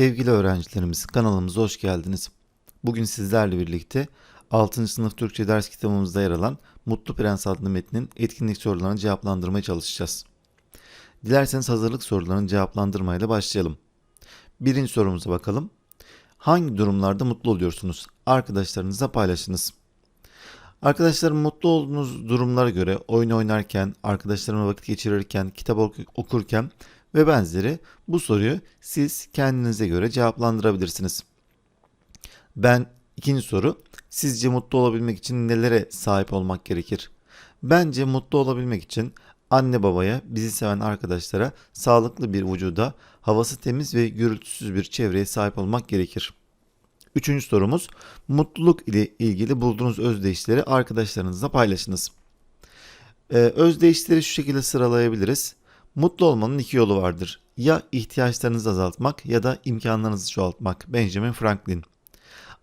Sevgili öğrencilerimiz kanalımıza hoş geldiniz. Bugün sizlerle birlikte 6. sınıf Türkçe ders kitabımızda yer alan Mutlu Prens adlı metnin etkinlik sorularını cevaplandırmaya çalışacağız. Dilerseniz hazırlık sorularını cevaplandırmayla başlayalım. Birinci sorumuza bakalım. Hangi durumlarda mutlu oluyorsunuz? Arkadaşlarınızla paylaşınız. Arkadaşlarım mutlu olduğunuz durumlara göre oyun oynarken, arkadaşlarımla vakit geçirirken, kitap oku- okurken ve benzeri bu soruyu siz kendinize göre cevaplandırabilirsiniz. Ben ikinci soru sizce mutlu olabilmek için nelere sahip olmak gerekir? Bence mutlu olabilmek için anne babaya, bizi seven arkadaşlara sağlıklı bir vücuda, havası temiz ve gürültüsüz bir çevreye sahip olmak gerekir. Üçüncü sorumuz mutluluk ile ilgili bulduğunuz özdeyişleri arkadaşlarınızla paylaşınız. Ee, özdeyişleri şu şekilde sıralayabiliriz. Mutlu olmanın iki yolu vardır. Ya ihtiyaçlarınızı azaltmak ya da imkanlarınızı çoğaltmak. Benjamin Franklin.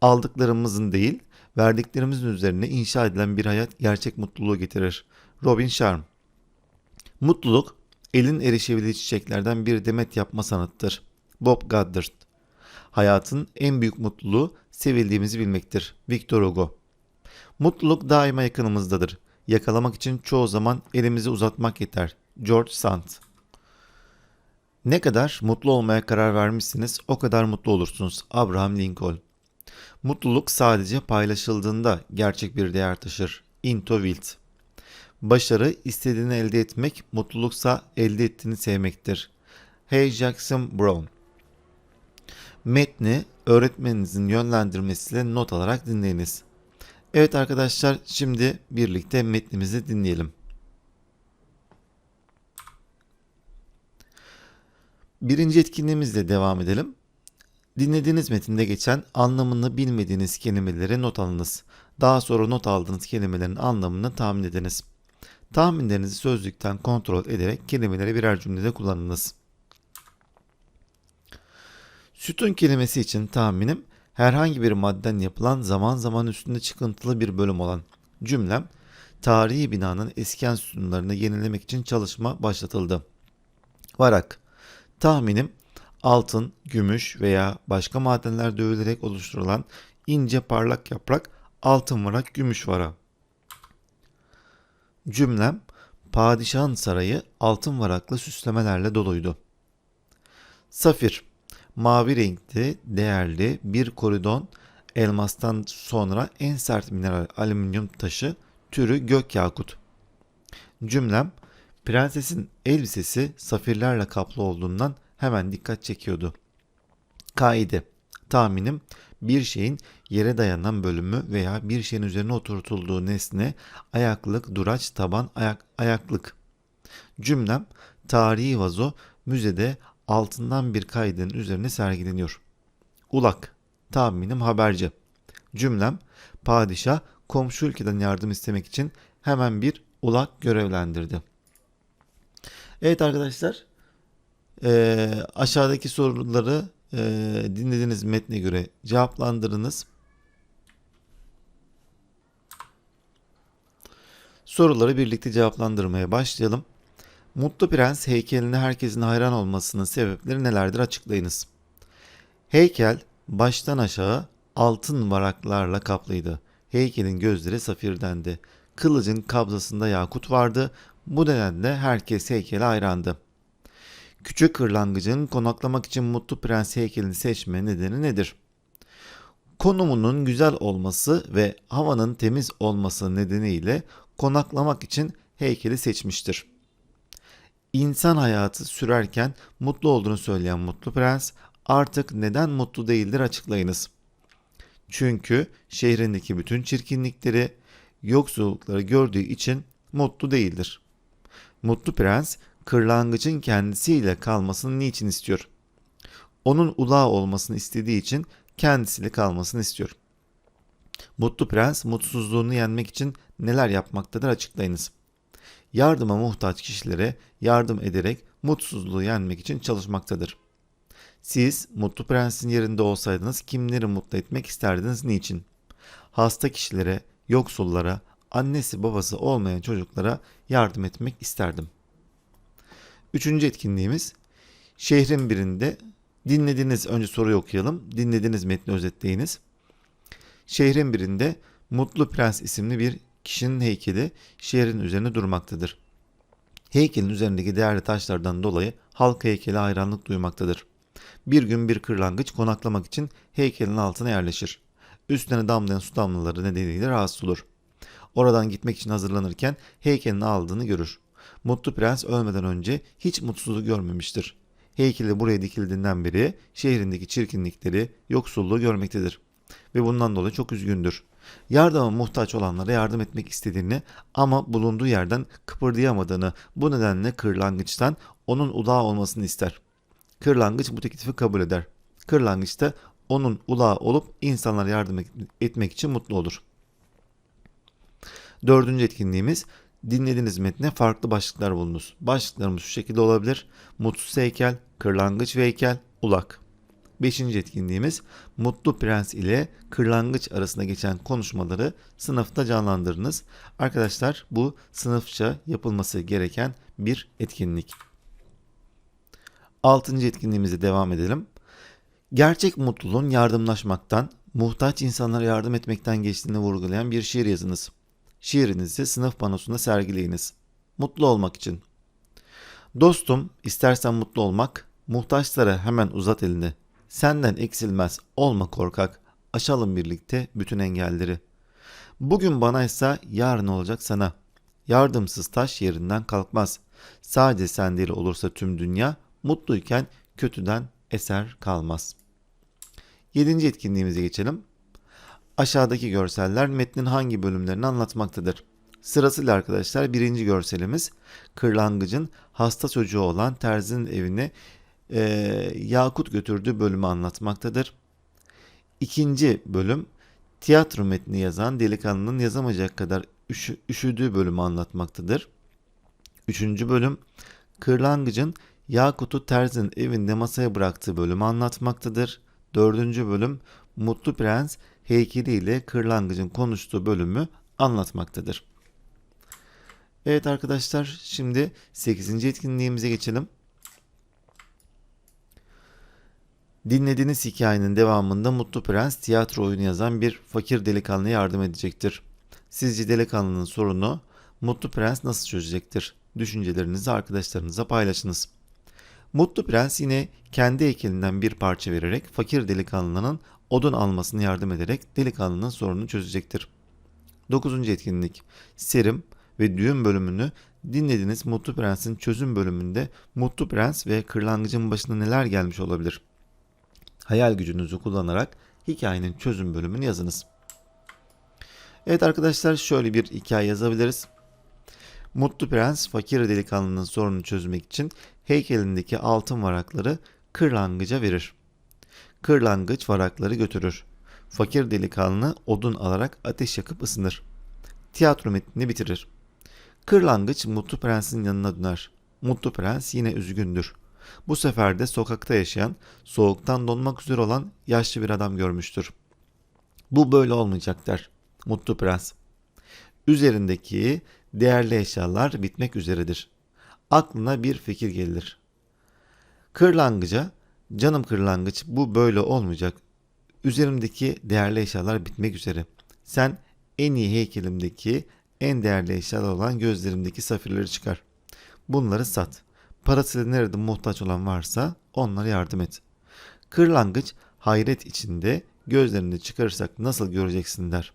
Aldıklarımızın değil, verdiklerimizin üzerine inşa edilen bir hayat gerçek mutluluğu getirir. Robin Sharma. Mutluluk, elin erişebildiği çiçeklerden bir demet yapma sanatıdır. Bob Goddard. Hayatın en büyük mutluluğu sevildiğimizi bilmektir. Victor Hugo. Mutluluk daima yakınımızdadır. Yakalamak için çoğu zaman elimizi uzatmak yeter. George Sand. Ne kadar mutlu olmaya karar vermişsiniz o kadar mutlu olursunuz. Abraham Lincoln. Mutluluk sadece paylaşıldığında gerçek bir değer taşır. Into Wild. Başarı istediğini elde etmek, mutluluksa elde ettiğini sevmektir. Hey Jackson Brown. Metni öğretmeninizin yönlendirmesiyle not alarak dinleyiniz. Evet arkadaşlar şimdi birlikte metnimizi dinleyelim. Birinci etkinliğimizle devam edelim. Dinlediğiniz metinde geçen anlamını bilmediğiniz kelimeleri not alınız. Daha sonra not aldığınız kelimelerin anlamını tahmin ediniz. Tahminlerinizi sözlükten kontrol ederek kelimeleri birer cümlede kullanınız. Sütun kelimesi için tahminim herhangi bir maddeden yapılan zaman zaman üstünde çıkıntılı bir bölüm olan cümlem tarihi binanın esken sütunlarını yenilemek için çalışma başlatıldı. Varak tahminim altın, gümüş veya başka madenler dövülerek oluşturulan ince parlak yaprak altın varak gümüş vara. Cümlem padişahın sarayı altın varaklı süslemelerle doluydu. Safir mavi renkli, değerli bir koridon elmastan sonra en sert mineral alüminyum taşı türü gök yakut. Cümlem prensesin elbisesi safirlerle kaplı olduğundan hemen dikkat çekiyordu. Kaide tahminim bir şeyin yere dayanan bölümü veya bir şeyin üzerine oturtulduğu nesne ayaklık, duraç, taban, ayak, ayaklık. Cümlem tarihi vazo müzede altından bir kaidenin üzerine sergileniyor. Ulak, tahminim haberci. Cümlem, padişah komşu ülkeden yardım istemek için hemen bir ulak görevlendirdi. Evet arkadaşlar, eee, aşağıdaki soruları eee, dinlediğiniz metne göre cevaplandırınız. Soruları birlikte cevaplandırmaya başlayalım. Mutlu Prens heykeline herkesin hayran olmasının sebepleri nelerdir açıklayınız. Heykel baştan aşağı altın varaklarla kaplıydı. Heykelin gözleri safirdendi. Kılıcın kabzasında yakut vardı. Bu nedenle herkes heykele hayrandı. Küçük kırlangıcın konaklamak için Mutlu Prens heykelini seçme nedeni nedir? Konumunun güzel olması ve havanın temiz olması nedeniyle konaklamak için heykeli seçmiştir. İnsan hayatı sürerken mutlu olduğunu söyleyen Mutlu Prens artık neden mutlu değildir açıklayınız. Çünkü şehrindeki bütün çirkinlikleri, yoksullukları gördüğü için mutlu değildir. Mutlu Prens kırlangıcın kendisiyle kalmasını niçin istiyor? Onun ulağı olmasını istediği için kendisiyle kalmasını istiyor. Mutlu Prens mutsuzluğunu yenmek için neler yapmaktadır açıklayınız. Yardıma muhtaç kişilere yardım ederek mutsuzluğu yenmek için çalışmaktadır. Siz Mutlu Prens'in yerinde olsaydınız kimleri mutlu etmek isterdiniz niçin? Hasta kişilere, yoksullara, annesi babası olmayan çocuklara yardım etmek isterdim. Üçüncü etkinliğimiz şehrin birinde Dinlediniz, önce soruyu okuyalım. Dinlediniz metni özetleyiniz. Şehrin birinde Mutlu Prens isimli bir kişinin heykeli şehrin üzerine durmaktadır. Heykelin üzerindeki değerli taşlardan dolayı halk heykele hayranlık duymaktadır. Bir gün bir kırlangıç konaklamak için heykelin altına yerleşir. Üstüne damlayan su damlaları nedeniyle rahatsız olur. Oradan gitmek için hazırlanırken heykelini aldığını görür. Mutlu Prens ölmeden önce hiç mutsuzluk görmemiştir. Heykeli buraya dikildiğinden beri şehrindeki çirkinlikleri, yoksulluğu görmektedir. Ve bundan dolayı çok üzgündür. Yardıma muhtaç olanlara yardım etmek istediğini ama bulunduğu yerden kıpırdayamadığını bu nedenle kırlangıçtan onun ulağı olmasını ister. Kırlangıç bu teklifi kabul eder. Kırlangıç da onun ulağı olup insanlara yardım etmek için mutlu olur. Dördüncü etkinliğimiz dinlediğiniz metne farklı başlıklar bulunuz. Başlıklarımız şu şekilde olabilir. Mutsuz heykel, kırlangıç ve heykel, ulak. Beşinci etkinliğimiz Mutlu Prens ile Kırlangıç arasında geçen konuşmaları sınıfta canlandırınız. Arkadaşlar bu sınıfça yapılması gereken bir etkinlik. Altıncı etkinliğimize devam edelim. Gerçek mutluluğun yardımlaşmaktan, muhtaç insanlara yardım etmekten geçtiğini vurgulayan bir şiir yazınız. Şiirinizi sınıf panosunda sergileyiniz. Mutlu olmak için. Dostum, istersen mutlu olmak, muhtaçlara hemen uzat elini. Senden eksilmez, olma korkak. Aşalım birlikte bütün engelleri. Bugün bana ise yarın olacak sana. Yardımsız taş yerinden kalkmaz. Sadece sen olursa tüm dünya, mutluyken kötüden eser kalmaz. Yedinci etkinliğimize geçelim. Aşağıdaki görseller metnin hangi bölümlerini anlatmaktadır? Sırasıyla arkadaşlar birinci görselimiz kırlangıcın hasta çocuğu olan terzinin evine e, Yakut götürdüğü bölümü anlatmaktadır. İkinci bölüm tiyatro metni yazan delikanlının yazamayacak kadar üşü, üşüdüğü bölümü anlatmaktadır. Üçüncü bölüm kırlangıcın Yakut'u terzinin evinde masaya bıraktığı bölümü anlatmaktadır. Dördüncü bölüm Mutlu Prens heykeliyle kırlangıcın konuştuğu bölümü anlatmaktadır. Evet arkadaşlar şimdi 8. etkinliğimize geçelim. Dinlediğiniz hikayenin devamında Mutlu Prens tiyatro oyunu yazan bir fakir delikanlıya yardım edecektir. Sizce delikanlının sorunu Mutlu Prens nasıl çözecektir? Düşüncelerinizi arkadaşlarınıza paylaşınız. Mutlu Prens yine kendi heykelinden bir parça vererek fakir delikanlının odun almasını yardım ederek delikanlının sorununu çözecektir. 9. etkinlik Serim ve düğün bölümünü dinlediğiniz Mutlu Prens'in çözüm bölümünde Mutlu Prens ve kırlangıcın başına neler gelmiş olabilir? Hayal gücünüzü kullanarak hikayenin çözüm bölümünü yazınız. Evet arkadaşlar şöyle bir hikaye yazabiliriz. Mutlu Prens fakir delikanlının sorununu çözmek için heykelindeki altın varakları kırlangıca verir. Kırlangıç varakları götürür. Fakir delikanlı odun alarak ateş yakıp ısınır. Tiyatro metnini bitirir. Kırlangıç Mutlu Prens'in yanına döner. Mutlu Prens yine üzgündür. Bu sefer de sokakta yaşayan, soğuktan donmak üzere olan yaşlı bir adam görmüştür. Bu böyle olmayacak der Mutlu Prens. Üzerindeki değerli eşyalar bitmek üzeredir. Aklına bir fikir gelir. Kırlangıca, canım kırlangıç bu böyle olmayacak. Üzerimdeki değerli eşyalar bitmek üzere. Sen en iyi heykelimdeki en değerli eşyalar olan gözlerimdeki safirleri çıkar. Bunları sat. Parasıyla nerede muhtaç olan varsa onlara yardım et. Kırlangıç hayret içinde gözlerini çıkarırsak nasıl göreceksin der.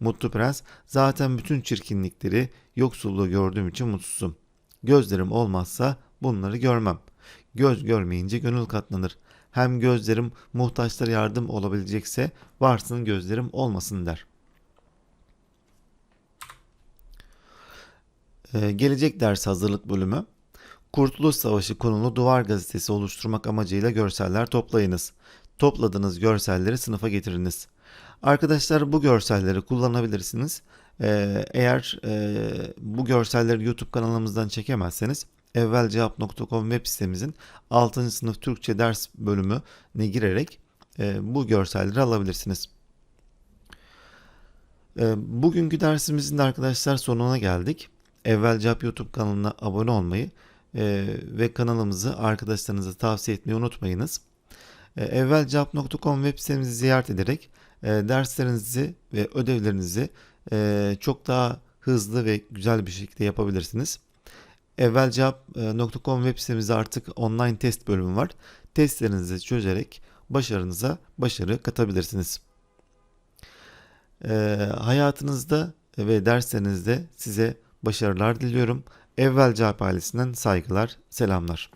Mutlu prens zaten bütün çirkinlikleri, yoksulluğu gördüğüm için mutsuzum. Gözlerim olmazsa bunları görmem. Göz görmeyince gönül katlanır. Hem gözlerim muhtaçlara yardım olabilecekse varsın gözlerim olmasın der. Ee, gelecek ders hazırlık bölümü. Kurtuluş Savaşı konulu duvar gazetesi oluşturmak amacıyla görseller toplayınız. Topladığınız görselleri sınıfa getiriniz. Arkadaşlar bu görselleri kullanabilirsiniz. Ee, eğer e, bu görselleri YouTube kanalımızdan çekemezseniz evvelcevap.com web sitemizin 6. sınıf Türkçe ders bölümüne girerek e, bu görselleri alabilirsiniz. E, bugünkü dersimizin de arkadaşlar sonuna geldik. Evvelcevap YouTube kanalına abone olmayı e, ve kanalımızı arkadaşlarınıza tavsiye etmeyi unutmayınız. E, evvelcevap.com web sitemizi ziyaret ederek derslerinizi ve ödevlerinizi çok daha hızlı ve güzel bir şekilde yapabilirsiniz. Evvelcevap.com web sitemizde artık online test bölümü var. Testlerinizi çözerek başarınıza başarı katabilirsiniz. E, hayatınızda ve derslerinizde size başarılar diliyorum. Evvel Cevap ailesinden saygılar, selamlar.